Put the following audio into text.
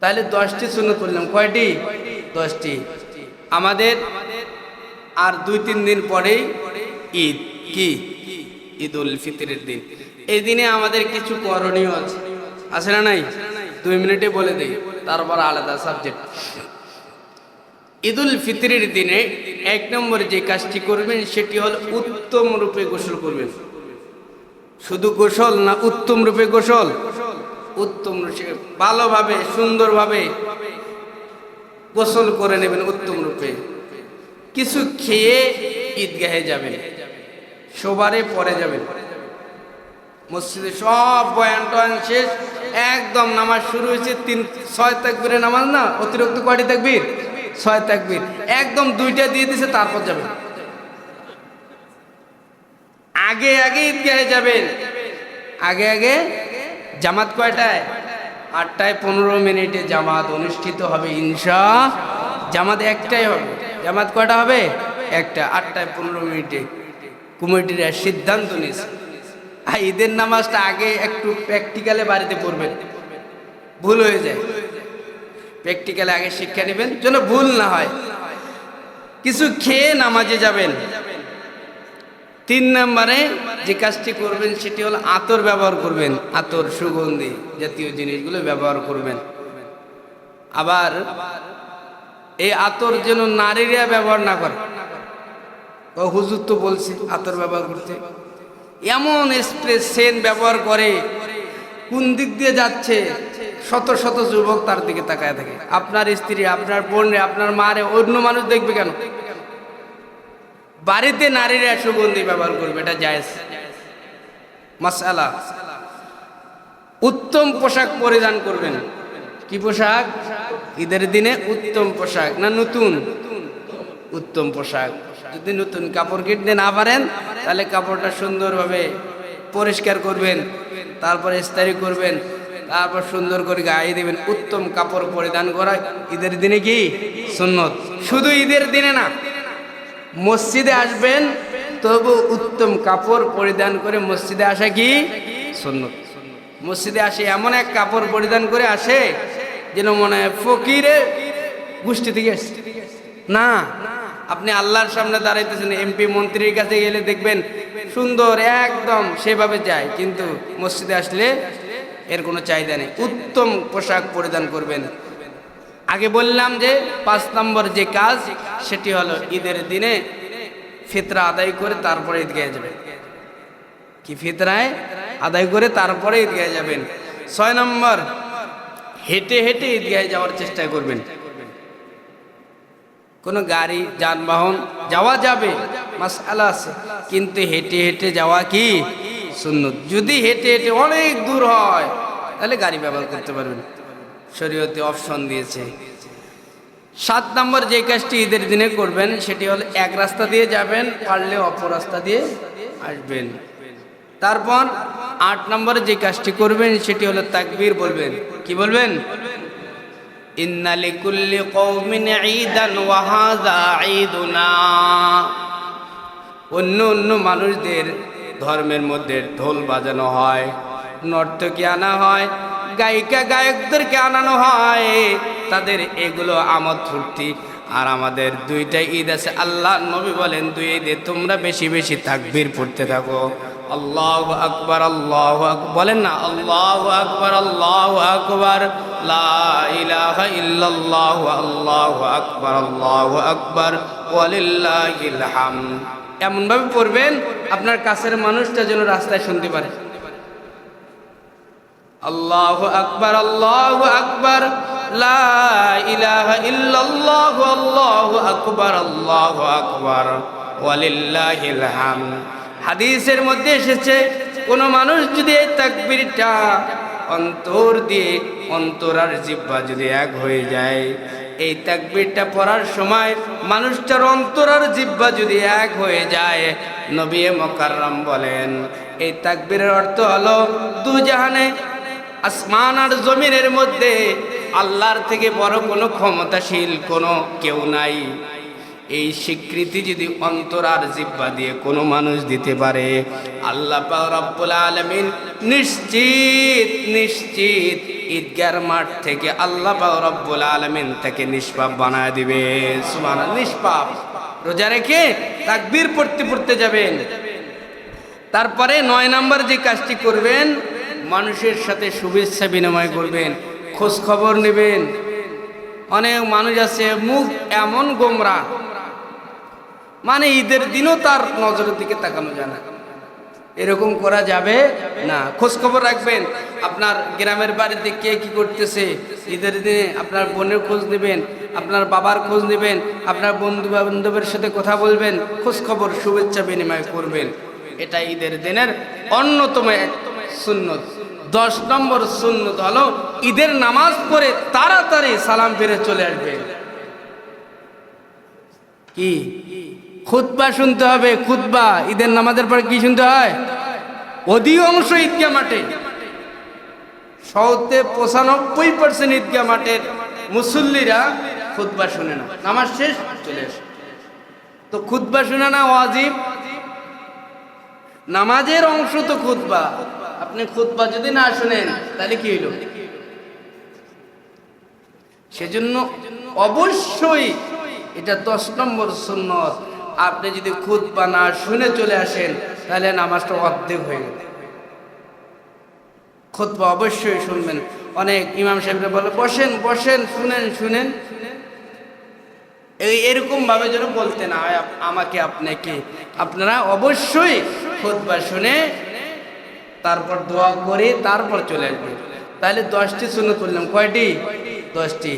তাহলে দশটি সুন্নত পড়লাম কয়টি? দশটি। আমাদের আর দুই তিন দিন পরেই ঈদ। কি? ঈদ উল ফিতরের দিন। এই দিনে আমাদের কিছু করণীয় আছে। আছে না নাই? দুই মিনিটে বলে দিই। তারপর আলাদা সাবজেক্ট ঈদুল ফিতরের দিনে এক নম্বর যে কাজটি করবেন, সেটি হল উত্তম রূপে গোসল করবেন। শুধু গোসল না, উত্তম রূপে গোসল। উত্তম রূপে ভালোভাবে, সুন্দরভাবে গোসল করে নেবেন উত্তম রূপে। কিছু খেয়ে ঈদগাহে যাবেন সবারে পরে যাবেন। মসজিদে সব বয়ান টয়ান শেষ, একদম নামাজ শুরু হয়েছে, তিন, ছয় তাকবীরের নামাজ না, অতিরিক্ত কয়টি তাকবীর? ছয় তাকবীর। একদম দুইটা দিয়ে দিছে, তারপর যাবেন। আগে আগে ঈদগাহে যাবেন। আগে আগে জামাত কয়টায়? আটটায় পনেরো মিনিটে জামাত অনুষ্ঠিত হবে, ইনশা জামাত একটাই হবে। জামাত কয়টা হবে? একটা। আটটায় পনেরো মিনিটে কমিটিরা সিদ্ধান্ত নিয়েছে। আর ঈদের নামাজটা আগে একটু প্র্যাকটিক্যালে বাড়িতে পড়বেন। ভুল হয়ে যায়। প্র্যাকটিক্যালে আগে শিক্ষা নেবেন। যেন ভুল না হয়। কিছু খেয়ে নামাজে যাবেন। তিন নম্বরে যে কাজটি করবেন, সেটি হলো আতর ব্যবহার করবেন। আতর, সুগন্ধি জাতীয় জিনিসগুলো ব্যবহার করবেন। আবার এই আতর যেন নারীরা ব্যবহার না করে। ও হুজুর তো বলছে আতর ব্যবহার করতে। এমন স্প্রে সেন ব্যবহার করে কোন দিক দিয়ে যাচ্ছে, শত শত যুবক তার দিকে তাকায় থাকে। আপনার স্ত্রী, আপনার বোনে আপনার মারে অন্য মানুষ দেখবে কেন? বাড়িতে নারীরা সুগন্ধি ব্যবহার করবে, এটা জায়েজ। মাসালা উত্তম পোশাক পরিধান করবেন। কি পোশাক? ঈদের দিনে উত্তম পোশাক, না নতুন? উত্তম পোশাক। যদি নতুন কাপড় কিনতে না পারেন, তাহলে কাপড়টা সুন্দরভাবে পরিষ্কার করবেন, তারপর ইস্তারি করবেন, তারপর সুন্দর করে গায়ে দেবেন। উত্তম কাপড় পরিধান করা ঈদের দিনে কি? সুন্নত। শুধু ঈদের দিনে না মসজিদে আসবেন, তবু উত্তম কাপড় পরিধান করে মসজিদে আসা কি? সুন্নত। মসজিদে আসে এমন এক কাপড় পরিধান করে আসে, যেন মনে হয় ফকিরে গোষ্ঠী থেকে এসছে না, আপনি আল্লাহর সামনে দাঁড়াইতেছেন, এমপি মন্ত্রীর কাছে গেলে দেখবেন সুন্দর একদম সেভাবে যায়, কিন্তু মসজিদে আসলে এর কোনো চাহিদা নেই। উত্তম পোশাক পরিধান করবেন। আগে বললাম যে পাঁচ নম্বর যে কাজ, সেটি হলো ঈদের দিনে ফিতরা আদায় করে তারপরে ঈদগাহে যাবেন। কি ফিতরায়? আদায় করে তারপরে ঈদগাহে যাবেন। ছয় নম্বর, হেঁটে হেঁটে ঈদগাহে যাওয়ার চেষ্টা করবেন। কোনো গাড়ি, যানবাহন যাওয়া যাবে মাসালা আছে। কিন্তু হেঁটে হেঁটে যাওয়া কি? সুন্নত। যদি হেঁটে হেঁটে অনেক দূর হয়, তাহলে গাড়ি ব্যবহার করতে পারবেন। শরীয়তে অপশন দিয়েছে। সাত নম্বর যে কাজটি ঈদের দিনে করবেন, সেটি হলো এক রাস্তা দিয়ে যাবেন, পারলে অপর রাস্তা দিয়ে আসবেন। তারপর আট নম্বরে যে কাজটি করবেন, সেটি হলো তাকবীর বলবেন। কি বলবেন? ওয়াহাদা অন্য অন্য মানুষদের ধর্মের মধ্যে ঢোল বাজানো হয়, নর্তকী আনা হয় গায়িকা, গায়কদেরকে আনানো হয়। তাদের এগুলো আমদ ফুর্তি। আর আমাদের দুইটা ঈদ আছে, আল্লাহ নবী বলেন, দুই ঈদে তোমরা বেশি বেশি তাকবীর পড়তে থাকো। আল্লাহ আকবর, আল্লাহ বলেন না, আল্লাহ আকবার আল্লাহ আকবার। ইল্লাল্লাহ, আল্লাহ আকবার আল্লাহ আকবার। ওয়ালিল্লাহিল হামদ। এমনভাবে পড়বেন, আপনার কাছের মানুষটা যেন রাস্তায় শুনতে পারে। আল্লাহ আকবর আল্লাহ আকবর। ইল্লাল্লাহ, আল্লাহু আকবার আল্লাহু আকবার। ওয়ালিল্লাহিল হাদিসের মধ্যে এসেছে, কোন মানুষ যদি এই তাকবীরটা অন্তর দিয়ে অন্তর আর জিব্বা যদি এক হয়ে যায়, এই তাকবীরটা পড়ার সময় মানুষটার অন্তর আর জিব্বা যদি এক হয়ে যায়, নবী মকাররম বলেন, এই তাকবীরের অর্থ হলো দু জাহানে আসমান আর জমিনের মধ্যে আল্লাহর থেকে বড় কোনো ক্ষমতাশীল কোনো কেউ নাই। এই স্বীকৃতি যদি অন্তর আর জিব্বা দিয়ে কোনো মানুষ দিতে পারে, আল্লাহ আলামিন নিশ্চিত নিশ্চিত ঈদগার মাঠ থেকে আল্লাহ রব্বুল আলমিন তাকে নিষ্পাপ বানায় দিবে। সুমান নিষ্পাপ। রোজা রেখে তাকবীর পড়তে পড়তে যাবেন। তারপরে নয় নাম্বার যে কাজটি করবেন মানুষের সাথে শুভেচ্ছা বিনিময় করবেন খোঁজ খবর নেবেন। অনেক মানুষ আছে, মুখ এমন গোমরা। মানে ঈদের দিনও তার নজরের দিকে তাকানো যায় না। এরকম করা যাবে না। খোঁজ খবর রাখবেন, আপনার গ্রামের বাড়িতে কে কি করতেছে, ঈদের দিনে আপনার বোনের খোঁজ নেবেন, আপনার বাবার খোঁজ নেবেন, আপনার বন্ধু বান্ধবের সাথে কথা বলবেন খোঁজ খবর শুভেচ্ছা বিনিময় করবেন। এটা ঈদের দিনের অন্যতম এক সুন্নত। দশ নম্বর সুন্নত হলো ঈদের নামাজ পড়ে তাড়াতাড়ি সালাম ফিরে চলে আসবে। কি? খুতবা শুনতে হবে, খুতবা। ঈদের নামাজের পরে কি শুনতে হয়? অধিকাংশ ঈদগা মাঠে। সৌতে পঁচানব্বই পার্সেন্ট ঈদগা মাঠের মুসল্লিরা খুতবা শুনে না। নামাজ শেষ, চলে আসে। তো খুতবা শুনে না ওয়াজিব? নামাজের অংশ তো খুতবা। আপনি খুতবা যদি না শুনেন, তাহলে কি হইল? সেজন্য অবশ্যই এটা দশ নম্বর সুন্নত। আপনি যদি খুতবা না শুনে চলে আসেন, তাহলে নামাজটা অর্ধেক হয়ে গেল। খুতবা অবশ্যই শুনবেন। অনেক ইমাম সাহেবরা বলে, বসেন বসেন, শুনেন শুনেন। এই এরকম ভাবে যেন বলতে না হয় আমাকে, আপনাকে। আপনারা অবশ্যই খুতবা শুনে তারপর দোয়া করে তারপর চলে আসবে। তাহলে দশটি শূন্য করলাম। কয়টি? দশটি।